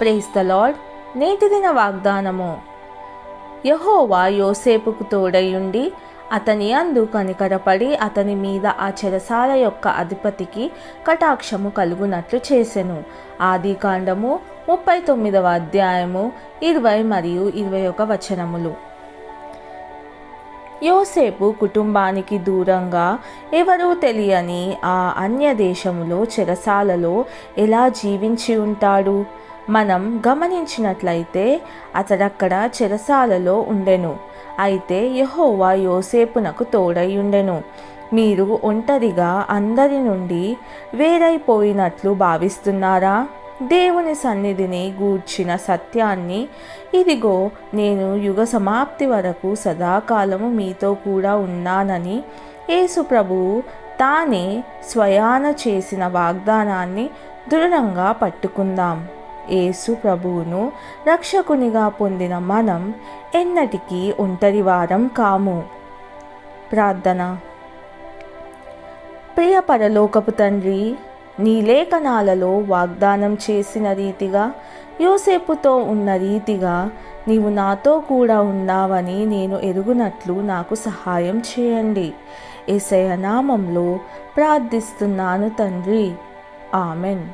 Praise the lord నేటి దిన వాగ్దానము. యహోవా యోసేపుకు తోడయుండి అతని అందు కనికరపడి అతని మీద ఆ చెరసాల యొక్క అధిపతికి కటాక్షము కలుగునట్లు చేసెను. ఆది కాండము ముప్పై తొమ్మిదవ అధ్యాయము ఇరవై మరియు ఇరవై ఒక వచనములు. యోసేపు కుటుంబానికి దూరంగా ఎవరూ తెలియని ఆ అన్య దేశములో చెరసాలలో ఎలా జీవించి ఉంటాడు? మనం గమనించినట్లయితే అతడక్కడ చెరసాలలో ఉండెను. అయితే యహోవా యోసేపునకు తోడై ఉండెను మీరు ఒంటరిగా అందరి నుండి వేరైపోయినట్లు భావిస్తున్నారా? దేవుని సన్నిధిని గూర్చిన సత్యాన్ని ఇదిగో నేను యుగ సమాప్తి వరకు సదాకాలము మీతో కూడా ఉన్నానని యేసు ప్రభువు తానే స్వయాన చేసిన వాగ్దానాన్ని దృఢంగా పట్టుకుందాం. యేసు ప్రభువును రక్షకునిగా పొందిన మనం ఎన్నటికీ ఒంటరి వారం కాము. ప్రార్థన. ప్రియ పరలోకపు తండ్రి నీ లేఖనాలలో వాగ్దానం చేసిన రీతిగా యోసేపుతో ఉన్న రీతిగా నీవు నాతో కూడా ఉన్నావని నేను ఎరుగునట్లు నాకు సహాయం చేయండి. ఏసయ నామంలో ప్రార్థిస్తున్నాను తండ్రి. ఆమెన్.